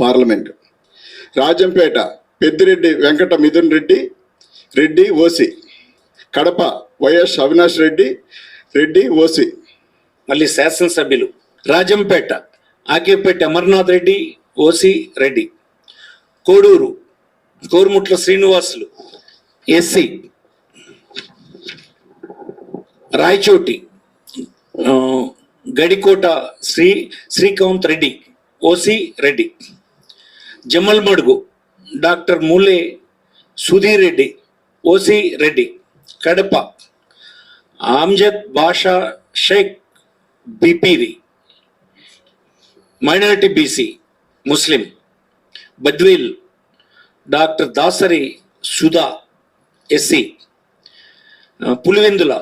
Parliament. Rajampet Peddireddy Venkata Mithun Reddy Reddy OC. Kadapa YS Avinash Reddy Reddy OC. మళ్ళీ శాసనసభ్యులు Rajampet Akepeta Amarnath Reddy OC Reddy. Koduru Korumutla Srinivasulu SC. Rayachoti Gadikota Shri Srikanth Reddy OC Reddy. Jammalamadugu doctor Mule Sudheer Reddy OC C Reddy, Kadapa, Amjad Basha Shaik B P V minority B C Muslim Badvel doctor Dasari Sudha S C Pulivendula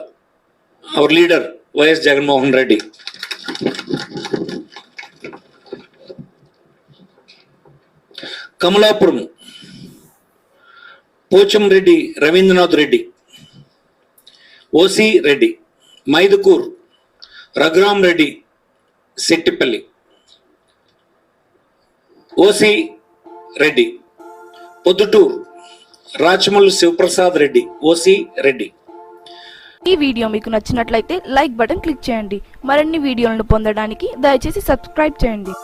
ಅವ್ರ leader Y S Jaganmohan Reddy. Kamalapuram Pochamreddy Ravindranath Reddy OC Reddy Mydukur Raghuram Reddy Settipalli. OC Reddy Proddatur Rachamallu Sivaprasad Reddy OC Reddy. ఈ video మీకు నచ్చినట్లయితే like button click చేయండి. మరిన్ని వీడియోలను పొందడానికి దయచేసి subscribe చేయండి.